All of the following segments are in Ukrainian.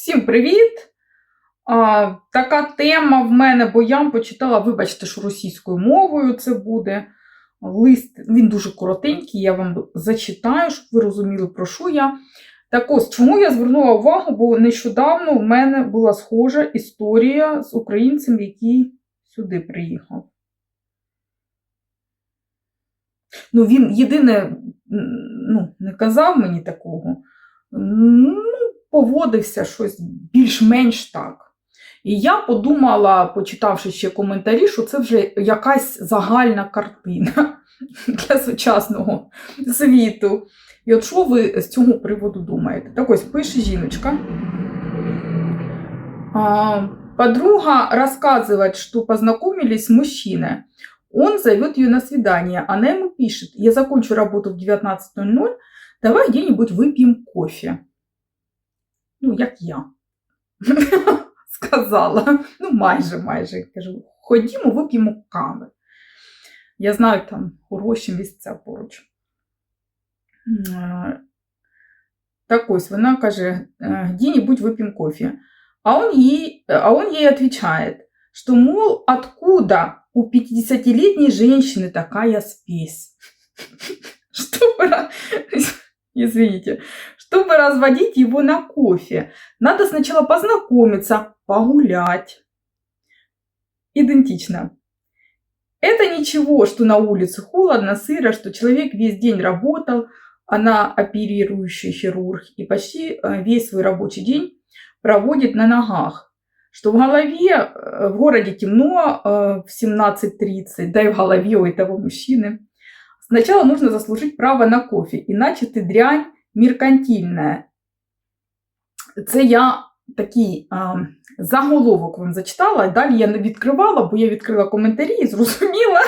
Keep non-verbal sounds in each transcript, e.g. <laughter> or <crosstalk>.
Всім привіт! А, така тема в мене, бо я почитала, вибачте, що російською мовою це буде. Лист, він дуже коротенький, я вам зачитаю, щоб ви розуміли, про що я. Так ось, чому я звернула увагу, бо нещодавно в мене була схожа історія з українцем, який сюди приїхав. Ну, він єдине ну, не казав мені такого. Ну, поводився щось більш-менш так. І я подумала, почитавши ще коментарі, що це вже якась загальна картина <laughs> для сучасного світу. І от що ви з цього приводу думаєте? Так ось пише жіночка. Подруга рассказывает, что познакомились с мужчиной. Он зовет ее на свидание. Она ему пишет, я закончу работу в 19.00, давай где-нибудь выпьем кофе. Ну, як я <laughs> сказала. Ну, майже, майже. Кажу, ходімо, вип'ємо кави. Я знаю, там хороші місця поруч. М, Так ось, вона каже, «Е, где-нибудь выпьем кофе. А он ей, а он ей отвечает, что, мол, откуда у 50-летней женщины такая спесь? <laughs> Чтобы, ра- извините, <laughs> чтобы разводить его на кофе, надо сначала познакомиться, погулять. Идентично. Это ничего, что на улице холодно, сыро, что человек весь день работал, она оперирующий хирург, и почти э, весь свой рабочий день проводит на ногах. Что в голове, э, в городе темно э, в 17.30, да и в голове у этого мужчины. Сначала нужно заслужить право на кофе, иначе ты дрянь меркантильная. Це я такий а, заголовок вам зачитала, далі я не відкривала, бо я відкрила коментарі і зрозуміла,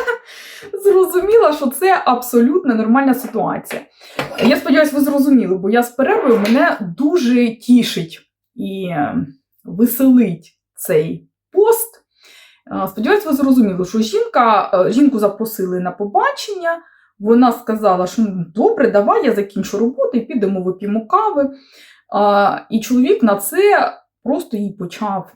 <laughs> зрозуміла, що це абсолютно нормальна ситуація. Я сподіваюся, ви зрозуміли, бо я з перервою мене дуже тішить і е, веселить цей пост. Сподіваюсь, ви зрозуміли, що жінка, е, жінку запросили на побачення. Вона сказала, що «Ну, добре, давай я закінчу роботу і підемо вип'ємо кави. А, і чоловік на це просто їй почав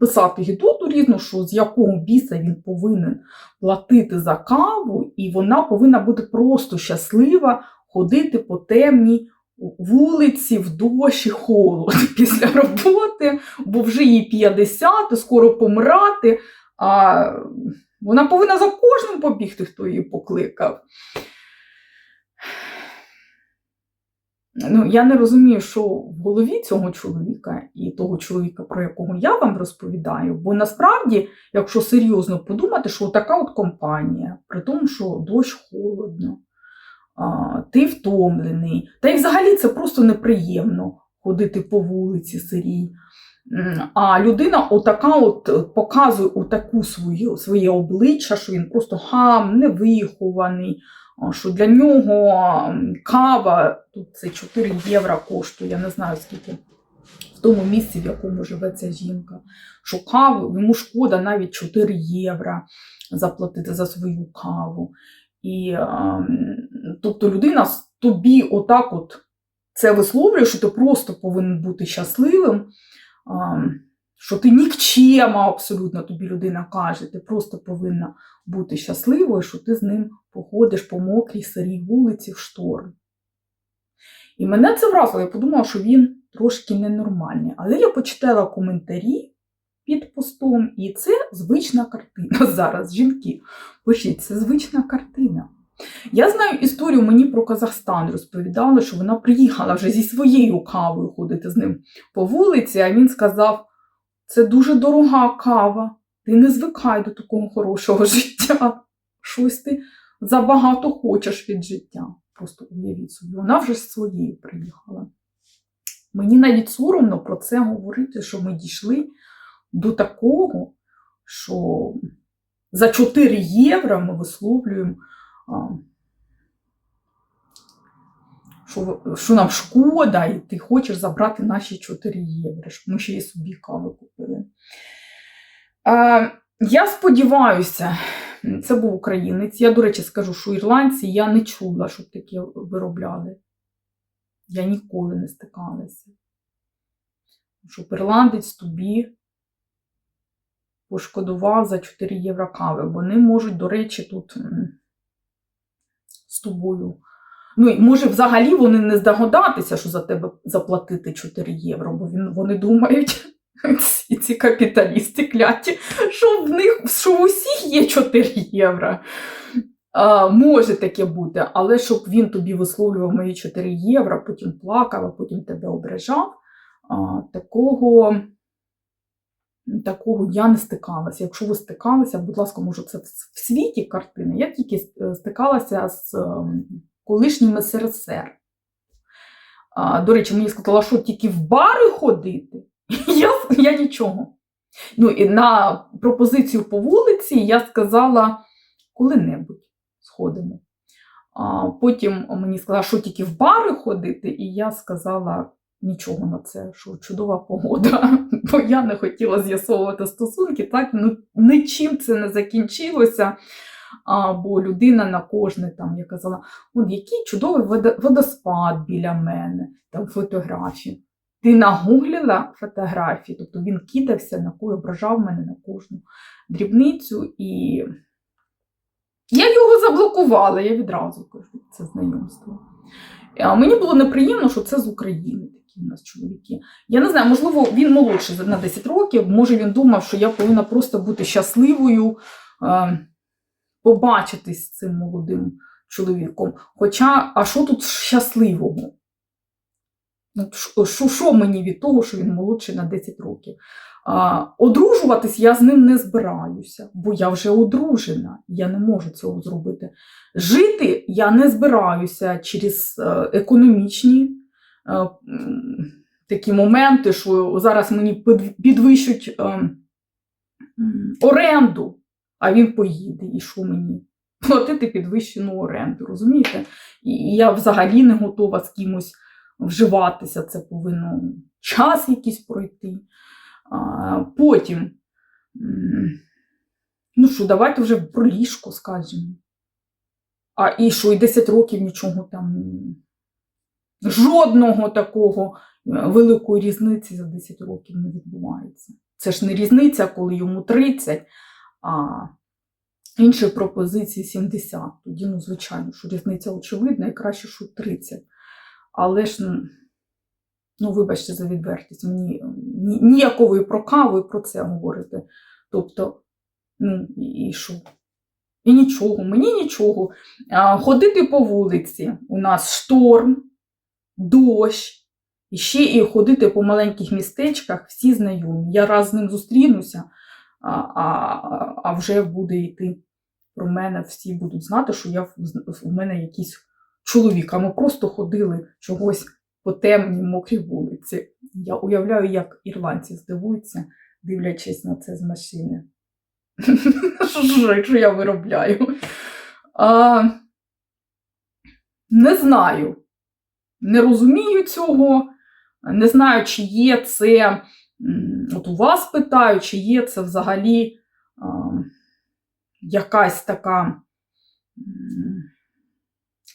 писати гідоту різну, що з якого біса він повинен платити за каву, і вона повинна бути просто щаслива ходити по темній вулиці в дощі холод <laughs> після роботи, бо вже їй 50, і скоро помирати. А вона повинна за кожним побігти, хто її покликав. Ну, я не розумію, що в голові цього чоловіка і того чоловіка, про якого я вам розповідаю, бо насправді, якщо серйозно подумати, що така от компанія, при тому, що дощ холодно, а, ти втомлений, та й взагалі це просто неприємно ходити по вулиці сирій. А людина отака от е, показує отаку свою, своє обличчя, що він просто хам, невихований, що для нього кава, тут це 4 євро коштує, я не знаю скільки в тому місці, в якому живе ця жінка. Що каву йому шкода навіть 4 євро заплатити за свою каву. І, ем, тобто людина тобі отак от це висловлює, що ти просто повинен бути щасливим, що ти нікчема абсолютно тобі людина каже, ти просто повинна бути щасливою, що ти з ним походиш по мокрій сирій вулиці в шторм. І мене це вразило, я подумала, що він трошки ненормальний. Але я почитала коментарі під постом, і це звична картина <laughs> зараз. Жінки, пишіть, це звична картина. Я знаю історію, мені про Казахстан розповідали, що вона приїхала вже зі своєю кавою ходити з ним по вулиці, а він сказав: це дуже дорога кава, ти не звикай до такого хорошого <laughs> життя. Щось ти забагато хочеш від життя. Просто уявіть собі, вона вже з своєю приїхала. Мені навіть соромно про це говорити, що ми дійшли до такого, що за 4 євро ми висловлюємо, що, що нам шкода, і ти хочеш забрати наші 4 євро, щоб ми ще й собі кави купили. А, я сподіваюся, це був українець. Я, до речі, скажу, що ірландці я не чула, щоб таке виробляли. Я ніколи не стикалася. щоб ірландець тобі пошкодував за 4 євро кави. Вони можуть, до речі, тут з тобою. Ну, може, взагалі вони не здогадатися, що за тебе заплатити 4 євро, бо він, вони думають, <laughs> ці, ці капіталісти кляті, що в них що в усіх є 4 євро. А, може таке бути, але щоб він тобі висловлював мої 4 євро, потім плакав, а потім тебе ображав, а, такого, такого я не стикалася. Якщо ви стикалися, будь ласка, може, це в світі картини. Я тільки е, стикалася з ем, колишнім СРСР. До речі, мені сказала, що тільки в бари ходити. <laughs> Я, я нічого. Ну, і на пропозицію по вулиці я сказала коли-небудь сходимо. Потім мені сказали, що тільки в бари ходити, і я сказала нічого на це, що чудова погода, <laughs> бо я не хотіла з'ясовувати стосунки, так ну, нічим це не закінчилося. А, бо людина на кожне там я казала, от який чудовий водоспад біля мене, там фотографії. Ти нагуглила фотографії, тобто він кидався на кою, ображав мене на кожну дрібницю, і я його заблокувала, я відразу кажу, це знайомство. А мені було неприємно, що це з України такі у нас чоловіки. Я не знаю, можливо, він молодший на 10 років, може він думав, що я повинна просто бути щасливою, побачитись з цим молодим чоловіком. Хоча, а що тут щасливого? Ну, що- Що, мені від того, що він молодший на 10 років? А, одружуватись я з ним не збираюся, бо я вже одружена, я не можу цього зробити. Жити я не збираюся через е, економічні такі моменти, що зараз мені під- підвищуть е, оренду, а він поїде, і що мені? Платити підвищену оренду, розумієте? І я взагалі не готова з кимось вживатися, це повинно час якийсь пройти. А, потім, ну що, давайте вже про ліжко скажемо. А і що, і 10 років нічого там, жодного такого е, великої різниці за 10 років не відбувається. Це ж не різниця, коли йому 30, а інші пропозиції 70. Тоді, ну, звичайно, що різниця очевидна і краще, що 30. Але ж, ну, вибачте за відвертість, мені ні- ніякової про про це говорити. Тобто, ну, і, що? І нічого, мені нічого. Ходити по вулиці, у нас шторм, дощ, і ще і ходити по маленьких містечках, всі знайомі. Я раз з ним зустрінуся, а, а, а вже буде йти про мене, всі будуть знати, що я в мене якийсь чоловік, а ми просто ходили чогось по темній мокрій вулиці. Я уявляю, як ірландці здивуються, дивлячись на це з машини. <laughs> Що я виробляю? Не знаю. Не розумію цього. Не знаю, чи є це. От у вас питаю, чи є це взагалі якась така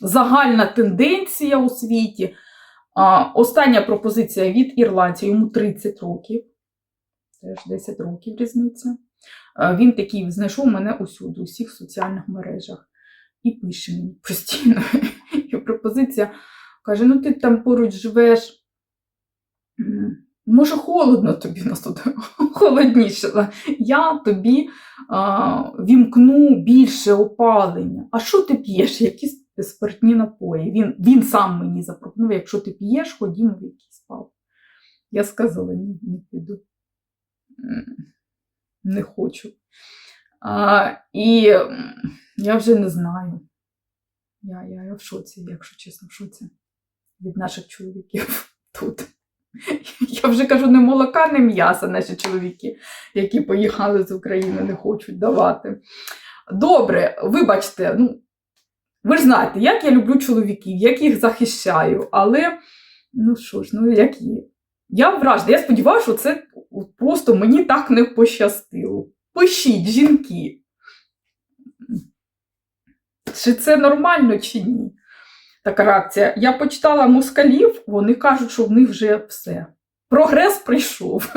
загальна тенденція у світі. Остання пропозиція від ірландця, йому 30 років. Теж 10 років різниця. Він такий знайшов мене усюди, у всіх соціальних мережах. І пише мені постійно. <laughs> Пропозиція каже: ну ти там поруч живеш. Може, холодно тобі <laughs> нас тут холодніше. Я тобі а, вімкну більше опалення. А що ти п'єш? Якісь спиртні напої. Він, він сам мені запропонував, якщо ти п'єш, ходімо в якийсь паб. Я сказала, ні, не піду. Не хочу. А, і я вже не знаю. Я, я, я в шоці, якщо чесно, в шоці від наших чоловіків <laughs> тут. Я вже кажу, не молока, не м'яса наші чоловіки, які поїхали з України, не хочуть давати. Добре, вибачте, ну, ви ж знаєте, як я люблю чоловіків, як їх захищаю, але ну що ж, ну як є. Я вражена, я сподіваюся, що це просто мені так не пощастило. Пишіть, жінки. Чи це нормально, чи ні? Така реакція. Я почитала москалів, вони кажуть, що в них вже все. прогрес прийшов.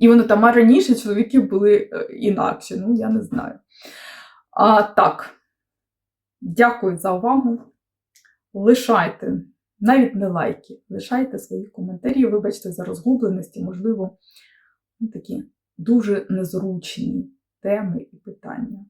І вони там а раніше чоловіки були е, інакші, ну я не знаю. А так, дякую за увагу. Лишайте, навіть не лайки, лишайте свої коментарі, вибачте за розгубленості, можливо, ну, такі дуже незручні теми і питання.